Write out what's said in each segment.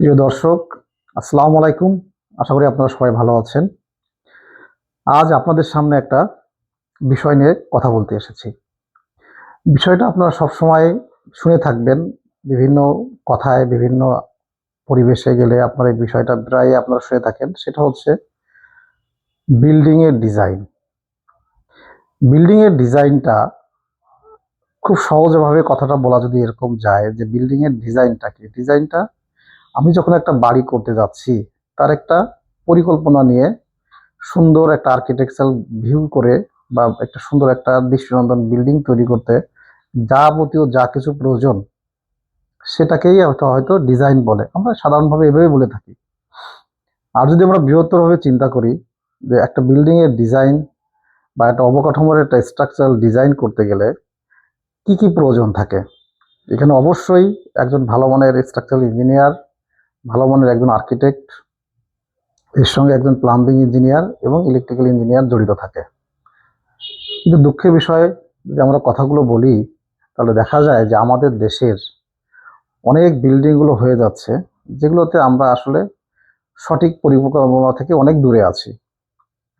প্রিয় দর্শক, আসসালামু আলাইকুম। আশা করি আপনারা সবাই ভালো আছেন। আজ আপনাদের সামনে একটা বিষয় নিয়ে কথা বলতে এসেছি। বিষয়টা আপনারা সবসময় শুনে থাকবেন, বিভিন্ন কথায়, বিভিন্ন পরিবেশে গেলে আপনার এই বিষয়টা প্রায় আপনারা শুনে থাকেন। সেটা হচ্ছে বিল্ডিং এর ডিজাইন বিল্ডিং এর ডিজাইনটা খুব সহজভাবে কথাটা বলা যদি এরকম যায় যে বিল্ডিং এর ডিজাইনটা কি? ডিজাইনটা আমি যখন একটা বাড়ি করতে যাচ্ছি, তার একটা পরিকল্পনা নিয়ে সুন্দর একটা আর্কিটেকচারাল ভিউ করে বা একটা সুন্দর একটা দৃষ্টিনন্দন বিল্ডিং তৈরি করতে যাবতীয় যা কিছু প্রয়োজন, সেটাকেই হয়তো হয়তো ডিজাইন বলে। আমরা সাধারণভাবে এভাবে বলে থাকি। আর যদি আমরা বৃহত্তরভাবে চিন্তা করি যে একটা বিল্ডিং এর ডিজাইন বা একটা অবকাঠামোর একটা স্ট্রাকচারাল ডিজাইন করতে গেলে কি কি প্রয়োজন থাকে? এখানে অবশ্যই একজন ভালো মানের স্ট্রাকচারাল ইঞ্জিনিয়ার ভালো মানের একজন আর্কিটেক্ট এর সঙ্গে একজন প্লাম্বিং ইঞ্জিনিয়ার এবং ইলেকট্রিক্যাল ইঞ্জিনিয়ার জড়িত থাকে। কিন্তু দুঃখের বিষয়, যদি আমরা কথাগুলো বলি, তাহলে দেখা যায় যে আমাদের দেশের অনেক বিল্ডিংগুলো হয়ে যাচ্ছে, যেগুলোতে আমরা আসলে সঠিক পরিকল্পনা থেকে অনেক দূরে আছি।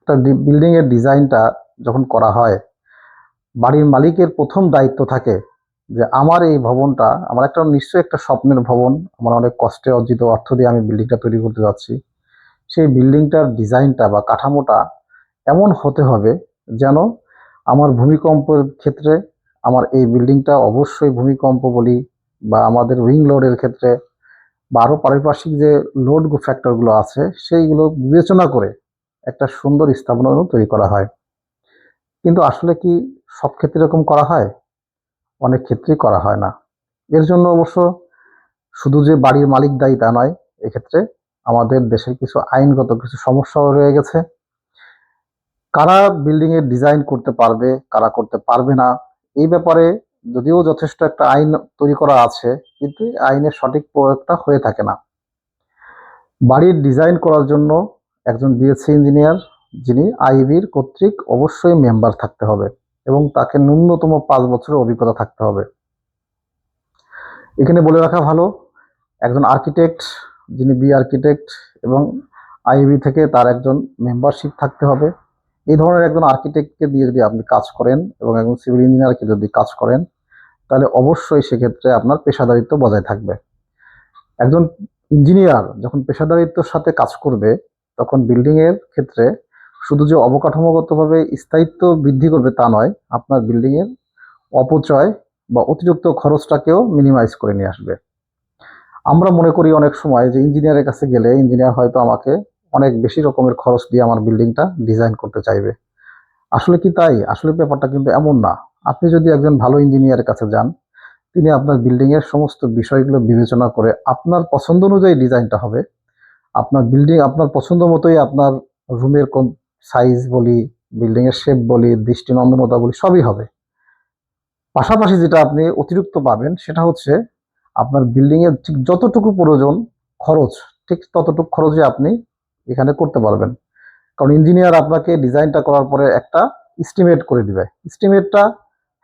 একটা বিল্ডিংয়ের ডিজাইনটা যখন করা হয়, বাড়ির মালিকের প্রথম দায়িত্ব থাকে যে আমার এই ভবনটা, আমার একটা নিশ্চয়ই একটা স্বপ্নের ভবন, আমার অনেক কষ্টে অর্জিত অর্থ দিয়ে আমি বিল্ডিংটা তৈরি করতে যাচ্ছি। সেই বিল্ডিংটার ডিজাইনটা বা কাঠামোটা এমন হতে হবে যেন আমার ভূমিকম্পের ক্ষেত্রে, আমার এই বিল্ডিংটা অবশ্যই ভূমিকম্প বলি বা আমাদের উইং লোডের ক্ষেত্রে বা আরও পারিপার্শ্বিক যে লোড ফ্যাক্টরগুলো আছে, সেইগুলো বিবেচনা করে একটা সুন্দর স্থাপনা তৈরি করা হয়। কিন্তু আসলে কি সব ক্ষেত্রে এরকম করা হয়? অনেক ক্ষেত্রেই করা হয় না। এর জন্য অবশ্য শুধু যে বাড়ির মালিক দায়ী তা নয়, এক্ষেত্রে আমাদের দেশের কিছু আইনগত কিছু সমস্যাও রয়ে গেছে। কারা বিল্ডিং এর ডিজাইন করতে পারবে, কারা করতে পারবে না, এই ব্যাপারে যদিও যথেষ্ট একটা আইন তৈরি করা আছে, কিন্তু আইনের সঠিক প্রয়োগটা হয়ে থাকে না। বাড়ির ডিজাইন করার জন্য একজন বিএসসি ইঞ্জিনিয়ার যিনি আইবির কর্তৃক অবশ্যই মেম্বার থাকতে হবে। এবং তাকে ন্যূনতম পাঁচ বছরের অভিজ্ঞতা থাকতে হবে। এখানে বলে রাখা ভালো, একজন আর্কিটেক্ট যিনি বি আর্কিটেক্ট এবং আইবি থেকে তার একজন মেম্বারশিপ থাকতে হবে। এই ধরনের একজন আর্কিটেক্টকে দিয়ে যদি আপনি কাজ করেন এবং একজন সিভিল ইঞ্জিনিয়ারকে যদি কাজ করেন, তাহলে অবশ্যই সেক্ষেত্রে আপনার পেশাদারিত্ব বজায় থাকবে। একজন ইঞ্জিনিয়ার যখন পেশাদারিত্বর সাথে কাজ করবে, তখন বিল্ডিংয়ের ক্ষেত্রে শুধু যে অবকাঠামোগতভাবে স্থায়িত্ব বৃদ্ধি করবে তা নয়, আপনার বিল্ডিংয়ের অপচয় বা অতিরিক্ত খরচটাকেও মিনিমাইজ করে নিয়ে আসবে। আমরা মনে করি অনেক সময় যে ইঞ্জিনিয়ারের কাছে গেলে ইঞ্জিনিয়ার হয়তো আমাকে অনেক বেশি রকমের খরচ দিয়ে আমার বিল্ডিংটা ডিজাইন করতে চাইবে। আসলে কি তাই? আসলে ব্যাপারটা কিন্তু এমন না। আপনি যদি একজন ভালো ইঞ্জিনিয়ারের কাছে যান, তিনি আপনার বিল্ডিংয়ের সমস্ত বিষয়গুলো বিবেচনা করে আপনার পছন্দ অনুযায়ী ডিজাইনটা হবে। আপনার বিল্ডিং আপনার পছন্দ মতোই আপনার রুমের সাইজ বলি বিল্ডিংয়ের শেপ বলি দৃষ্টিনন্দনতা বলি, সবই হবে। পাশাপাশি যেটা আপনি অতিরিক্ত পাবেন, সেটা হচ্ছে আপনার বিল্ডিংয়ের ঠিক যতটুকু প্রয়োজন খরচ, ঠিক ততটুকু খরচে আপনি এখানে করতে পারবেন। কারণ ইঞ্জিনিয়ার আপনাকে ডিজাইনটা করার পরে একটা এস্টিমেট করে দিবে। এস্টিমেটটা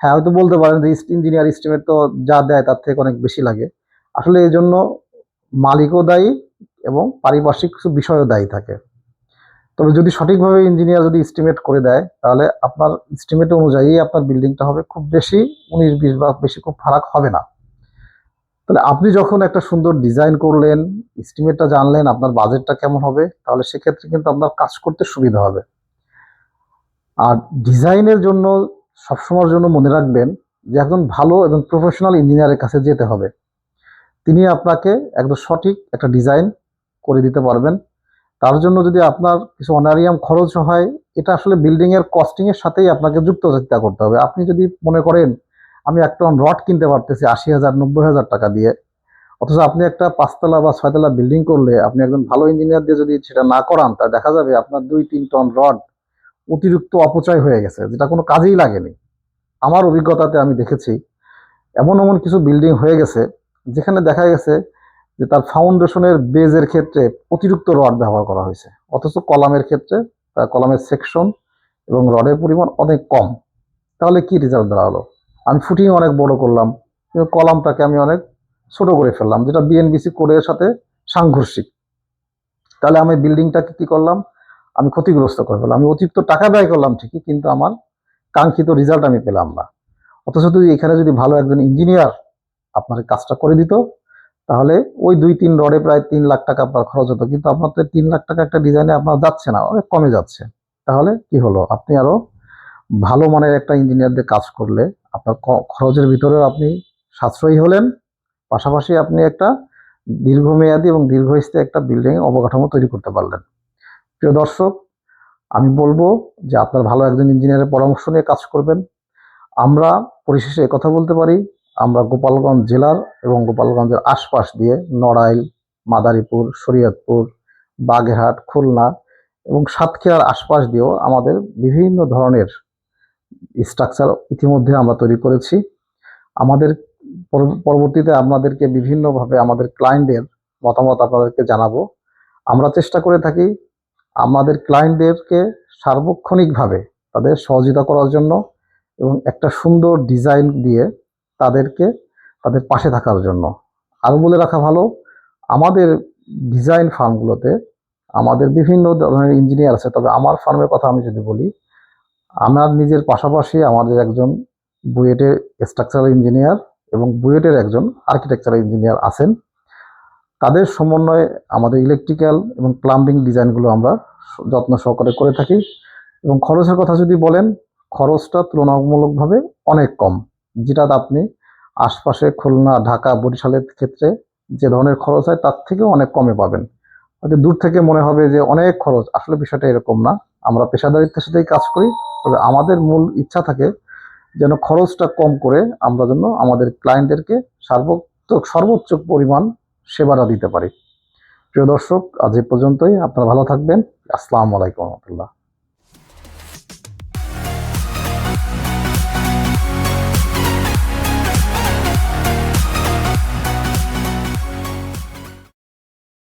হ্যাঁ হয়তো বলতে পারেন যে ইঞ্জিনিয়ার এস্টিমেট তো যা দেয় তার থেকে অনেক বেশি লাগে। আসলে এই জন্য মালিকও দায়ী এবং পারিপার্শ্বিক কিছু বিষয়ও দায়ী থাকে। তবে যদি সঠিকভাবে ইঞ্জিনিয়ার যদি এস্টিমেট করে দেয়, তাহলে আপনার এস্টিমেট অনুযায়ী আপনার বিল্ডিংটা হবে খুব বেশি উনিশ বিশ বা বেশি খুব ফারাক হবে না। তাহলে আপনি যখন একটা সুন্দর ডিজাইন করলেন এস্টিমেটটা জানলেন, আপনার বাজেটটা কেমন হবে, তাহলে সেক্ষেত্রে কিন্তু আপনার কাজ করতে সুবিধা হবে। আর ডিজাইনের জন্য, সবসময়ের জন্য মনে রাখবেন যে একজন ভালো এবং প্রফেশনাল ইঞ্জিনিয়ারের কাছে যেতে হবে। তিনি আপনাকে একদম সঠিক একটা ডিজাইন করে দিতে পারবেন। তার জন্য যদি আপনার কিছু অনারিয়াম খরচ হয়, এটা আসলে বিল্ডিং এর কস্টিং এর সাথেই আপনাকে যুক্ত করতে হবে। আপনি যদি মনে করেন, আমি একটা রড কিনতে পারতেছি আশি হাজার, নব্বই হাজার টাকা দিয়ে, অথচ আপনি একটা পাঁচতলা বা ছয়তলা বিল্ডিং করলে, আপনি একজন ভালো ইঞ্জিনিয়ার দিয়ে যদি সেটা না করান, তা দেখা যাবে আপনার দুই, তিন টন রড অতিরিক্ত অপচয় হয়ে গেছে, যেটা কোনো কাজেই লাগেনি। আমার অভিজ্ঞতাতে আমি দেখেছি, এমন এমন কিছু বিল্ডিং হয়ে গেছে, যেখানে দেখা গেছে যে তার ফাউন্ডেশনের বেজের ক্ষেত্রে অতিরিক্ত রড ব্যবহার করা হয়েছে। অথচ কলামের ক্ষেত্রে তার কলামের সেকশন এবং রডের পরিমাণ অনেক কম। তাহলে কি রেজাল্ট দাঁড়াল? আমি ফুটিং অনেক বড় করলাম, কিন্তু কলামটাকে আমি অনেক ছোট করে ফেললাম, যেটা বিএনবিসি কোডের সাথে সাংঘর্ষিক। তাহলে আমি বিল্ডিংটাকে কি করলাম? আমি ক্ষতিগ্রস্ত করে ফেললাম। আমি অতিরিক্ত টাকা ব্যয় করলাম ঠিকই, কিন্তু আমার কাঙ্ক্ষিত রেজাল্ট আমি পেলাম না। অথচ যদি এখানে যদি ভালো একজন ইঞ্জিনিয়ার আপনার কাজটা করে দিত তাহলে ওই দুই তিন রডে প্রায় তিন লাখ টাকা আপনার খরচ হতো। কিন্তু আপনার তো তিন লাখ টাকা একটা ডিজাইনে আপনার যাচ্ছে না, অনেক কমে যাচ্ছে। তাহলে কি হলো? আপনি আরও ভালো মানের একটা ইঞ্জিনিয়ার দিয়ে কাজ করলে আপনার খরচের ভিতরেও আপনি সাশ্রয়ী হলেন। পাশাপাশি আপনি একটা দীর্ঘমেয়াদী এবং দীর্ঘস্থায়ী একটা বিল্ডিং অবকাঠামো তৈরি করতে পারলেন। প্রিয় দর্শক, আমি বলব যে আপনার ভালো একজন ইঞ্জিনিয়ারের পরামর্শ নিয়ে কাজ করবেন। আমরা পরিশেষে কথা বলতে পারি আমরা গোপালগঞ্জ জেলার এবং গোপালগঞ্জের আশপাশ দিয়ে নড়াইল, মাদারীপুর, শরীয়তপুর, বাগেরহাট, খুলনা এবং সাতক্ষীরার আশপাশ দিয়েও আমাদের বিভিন্ন ধরনের স্ট্রাকচার ইতিমধ্যে আমরা তৈরি করেছি। আমাদের পরবর্তীতে আপনাদেরকে বিভিন্নভাবে আমাদের ক্লায়েন্টদের মতামত আপনাদেরকে জানাব। আমরা চেষ্টা করে থাকি আমাদের ক্লায়েন্টদেরকে সার্বক্ষণিকভাবে তাদের সহযোগিতা করার জন্য এবং একটা সুন্দর ডিজাইন দিয়ে তাদেরকে, তাদের পাশে থাকার জন্য। আরও বলে রাখা ভালো, আমাদের ডিজাইন ফার্মগুলোতে আমাদের বিভিন্ন ধরনের ইঞ্জিনিয়ার আছে, তবে আমার ফার্মের কথা আমি যদি বলি, আমার নিজের পাশাপাশি আমাদের একজন বুয়েটের স্ট্রাকচারাল ইঞ্জিনিয়ার এবং বুয়েটের একজন আর্কিটেকচারাল ইঞ্জিনিয়ার আছেন। তাদের সমন্বয়ে আমাদের ইলেকট্রিক্যাল এবং প্লাম্বিং ডিজাইনগুলো আমরা যত্ন সহকারে করে থাকি। এবং খরচের কথা যদি বলেন, খরচটা তুলনামূলকভাবে অনেক কম। যেটা আপনি আশপাশে খুলনা, ঢাকা, বরিশালের ক্ষেত্রে যে ধরনের খরচ হয় তার থেকেও অনেক কমে পাবেন। হয়তো দূর থেকে মনে হবে যে অনেক খরচ, আসলে বিষয়টা এরকম না। আমরা পেশাদারিত্বের সাথেই কাজ করি, তবে আমাদের মূল ইচ্ছা থাকে যেন খরচটা কম করে আমরা যেন আমাদের ক্লায়েন্টদেরকে সর্বোচ্চ সর্বোচ্চ পরিমাণ সেবাটা দিতে পারি। প্রিয় দর্শক, আজ এ পর্যন্তই। আপনারা ভালো থাকবেন। আসসালামু আলাইকুম রহমতুল্লাহ।